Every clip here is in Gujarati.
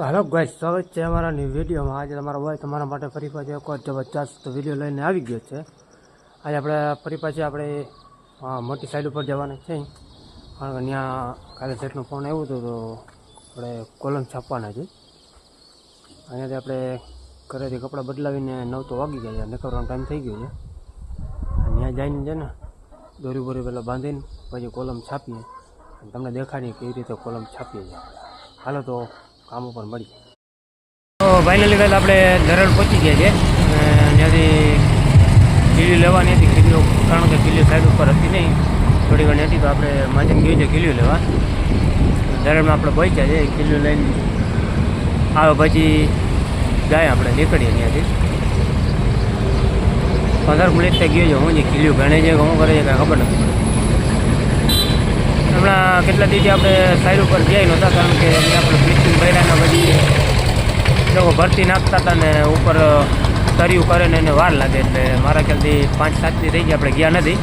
તો હેલો ગાઈસ સ્વાગત છે અમારા ન્યૂ વિડીયોમાં આજે તમારો ભાઈ તમારા માટે ફરી પાછી એક જબરજસ્ત વીડિયો લઈને આવી ગયો છે. આજે આપણે ફરી પાછી આપણે મોટી સાઈડ ઉપર જવાના છે કારણ કે ત્યાં કાલે સેટનો ફોન આવ્યો હતો તો આપણે કોલમ છાપવાના છે. અહીંયાથી આપણે ઘરેથી કપડાં બદલાવીને નવ તો વાગી ગયા છે. નીકળવાનો ટાઈમ થઈ ગયો છે. ત્યાં જઈને છે ને, દોરી બોરી પહેલાં બાંધીને પછી કોલમ છાપીએ. અને તમને દેખાડીએ કેવી રીતે કોલમ છાપીએ છીએ હાલો તો કામ ઉપર મળી તો ફાઇનલી વેલ આપણે ધરડ પહોંચી ગયા છે. ત્યાંથી કિલ્લી લેવાની હતી. કિલ્લીઓ કારણ કે કીલી સાઈડ ઉપર હતી નહીં. થોડી ઘણી હતી તો આપણે માજીને ગયું છે કિલ્લીઓ લેવા. ધરડમાં આપણે પહોંચ્યા છે. કિલ્લીઓ લઈને આવે પછી જાય આપણે નીકળીએ ત્યાંથી. પંદર મિનિટ થઈ ગયો છે. હું જે કિલ્લીઓ ગણે છે કે હું કરે છે કાંઈ ખબર નથી. કેટલા દિવસે આપણે સાઈડ ઉપર ગયા નહોતા, કારણ કે આપણે બ્લીચિંગ ભર્યાના પછી લોકો ભરતી નાખતા હતા ને ઉપર તર્યું કરે ને એને વાર લાગે. એટલે મારા ખ્યાલથી પાંચ, સાત દી થઈ ગયા આપણે ગયા નથી.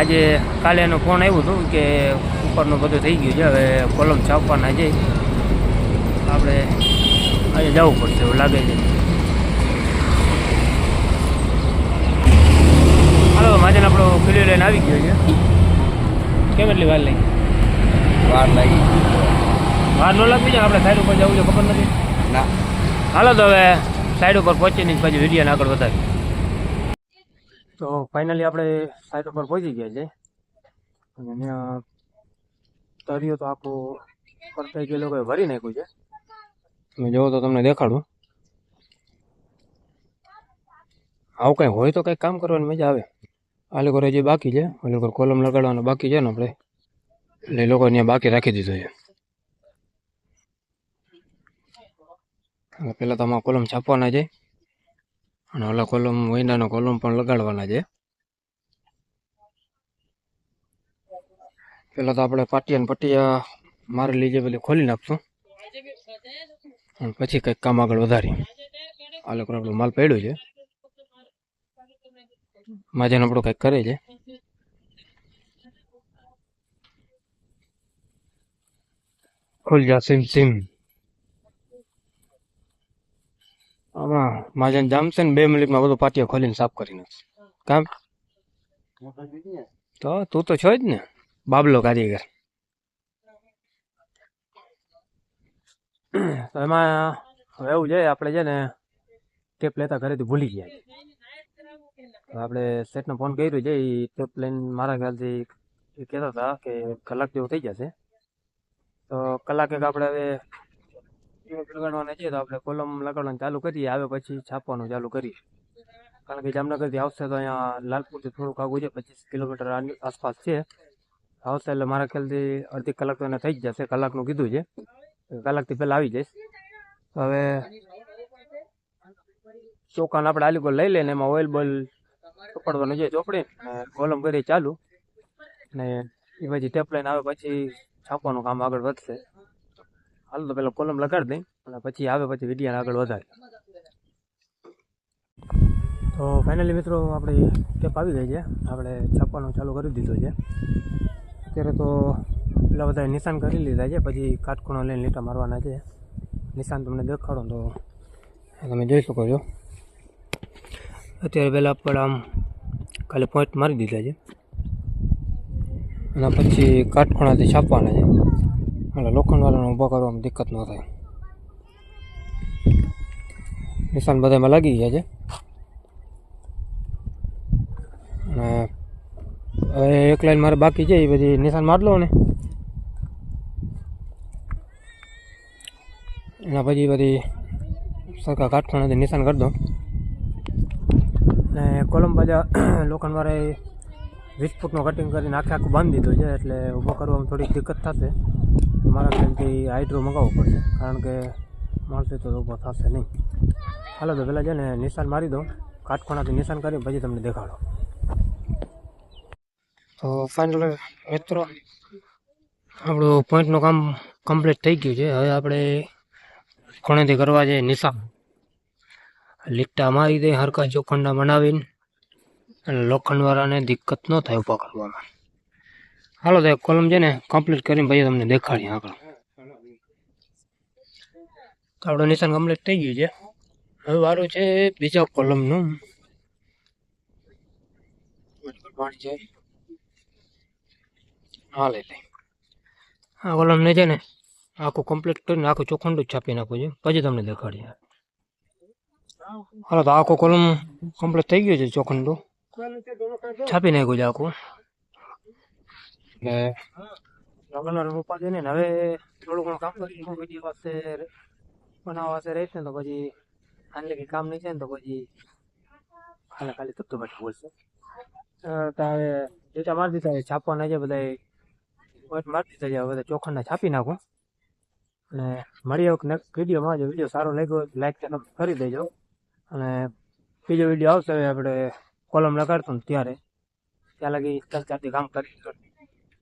આજે કાલે એનો ફોન આવ્યું હતું કે ઉપરનું બધું થઈ ગયું છે. હવે કોલમ છાપવાના છે. આપણે આજે જવું પડશે એવું લાગે છે. હાલો, માજન આપણો કિલ્લો લઈને આવી ગયો છે. કેમ એટલી વાર લાગી? વાર લાગી વાર ન લાગી જાય આપણે સાઈડ ઉપર જવું છે ખબર નથી. ના. હાલો તો હવે સાઈડ ઉપર પહોંચીને પછી વિડીયોને આગળ વધારી તો ફાઇનલી આપણે સાઈડ ઉપર પહોંચી ગયા છે. અને ત્યાં તરિયો તો આખું ફરતા જે લોકોએ ભરી નાખ્યું છે. તમે જોવો તો તમને દેખાડું. આવું કંઈ હોય તો કંઈક કામ કરવાની મજા આવે. આ લોકો જે બાકી છે. આ લોકો કોલમ લગાડવાનો બાકી છે ને આપણે. એટલે લોકો અહીંયા બાકી રાખી દીધો છે પહેલાં તો આમાં કોલમ છાપવાના છે અને ઓલા કોલમ મહિનાનો કોલમ પણ લગાડવાના છે પહેલાં તો આપણે પાટિયા પટિયા મારી લીજે પેલી ખોલી નાખશું અને પછી કંઈક કામ આગળ વધારી આ લોકો આપણો માલ પડ્યો છે માજાને આપણું કંઈક કરે છે ખુલ જા સિમ સિમ આમાં માજન જામશે ને બે મિનિટમાં બધું પાટિયા ખોલીને સાફ કરી નાખશે કામ તો તું તો છો જ ને બાબલો કારીગર તો એમાં હવે એવું છે આપણે છે ને ટેપ લેતા ઘરેથી ભૂલી ગયા છે. હવે આપણે સેટને ફોન કર્યો છે એ ટેપ લઈને મારા ખ્યાલથી એ કહેતા હતા કે કલાક જેવું થઈ જશે તો કલાક એક આપણે હવે લગાડવાના છે તો આપણે કોલમ લગાડવાનું ચાલુ કરીએ, આવે પછી છાપવાનું ચાલુ કરીએ. કારણ કે જામનગરથી આવશે તો અહીંયા લાલપુરથી થોડુંક આગું છે, પચીસ કિલોમીટર આસપાસ છે. આવશે એટલે મારા ખ્યાલથી અડધી કલાક તો એને થઈ જ જશે, કલાકનું કીધું છે. કલાકથી પહેલાં આવી જઈશ. હવે ચોખાને આપણે આલી લઈ લઈને એમાં ઓઇલ બોઇલ ચોપડવાનું છે ચોપડી કોલમ કરી ચાલુ. ને એ પછી ટેપ લઈને આવે પછી છાપવાનું કામ આગળ વધશે. હાલ તો પેલા કોલમ લગાડી દઈ અને પછી આવે પછી વિડીયાને આગળ વધારે. તો ફાઇનલી મિત્રો, આપણે ટેપ આવી ગઈ છે. આપણે છાપવાનું ચાલુ કરી દીધું છે. અત્યારે તો પેલા બધા નિશાન કરી લીધા છે, પછી કાટખૂણો લઈને લીટા મારવાના છે. નિશાન તમને દેખાડો તો તમે જોઈ શકો છો. અત્યારે પહેલાં આપણે આમ ખાલી પોઈન્ટ મારી દીધા છે. અને પછી કાટખૂણાથી છાપવાના છે. એટલે લોખંડવાળાને ઊભા કરવામાં દિક્કત ન થાય. નિશાન બધામાં લાગી ગયા છે. અને હવે એક લાઈન મારે બાકી છે, એ બધી નિશાન માર ને. એના પછી બધી સરખા કાટખૂણાથી નિશાન કરી દો અને કોલમ બાજા લોખંડવાળાએ વીસ ફૂટનું કટિંગ કરીને આખે આખું બાંધી દીધું છે, એટલે ઊભો કરવામાં થોડીક દિક્કત થશે. મારા ખ્યાલથી હાઇડ્રો મગાવવું પડશે, કારણ કે મારશે તો ઊભો થશે નહીં. હાલો તો પહેલાં છે ને નિશાન મારી દઉં. કાટખોણાથી નિશાન કરી પછી તમને દેખાડો. તો ફાઇનલ મિત્રો, આપણું પોઈન્ટનું કામ કમ્પ્લીટ થઈ ગયું છે. હવે આપણે ખૂણેથી કરવા જઈએ નિશાન. લીટા મારી દઈ હરકા ચોખંડા બનાવીને. અને લોખંડવાળાને દિક્કત ન થાય ઊભા કરવામાં. હાલો તો કોલમ છે ને કમ્પ્લીટ કરીને પછી તમને દેખાડીએ આગળ. તો આપણું નિશાન કમ્પ્લીટ થઈ ગયું છે. હવે વારું છે બીજા કોલમનું પાણી છે હા લઈ લઈ કોલમને છે ને, આખું કમ્પ્લીટ કરીને આખું ચોખંડું જ છાપી નાખું છે. પછી તમને દેખાડીએ. હાલો તો આખો કોલમ કમ્પ્લીટ થઈ ગયો છે ચોખંડું. છાપી નાખ્યું છે આખું. કલર રૂપા છે ને હવે થોડું ઘણું કામ કરી બીજી પાસે બનાવવા પાસે રહીશ ને તો પછી આને કંઈ કામ નહીં છે ને તો પછી ખાલી ખાલી તપતો બેઠું બોલશે. તો હવે ડેટા મારી દીધા છે છાપવાના છે બધા વોટ મારી દીધા છે બધા ચોખંડના છાપી નાખું. અને મળીએ આવક નેક્સ્ટ વિડીયોમાં જો વીડિયો સારો લાગ્યો લાઈક ચેનલ કરી દેજો. અને બીજો વીડિયો આવશે આપણે કોલમ લગાડતો ને ત્યારે ત્યાં લગી ચાર ચારથી કામ કરી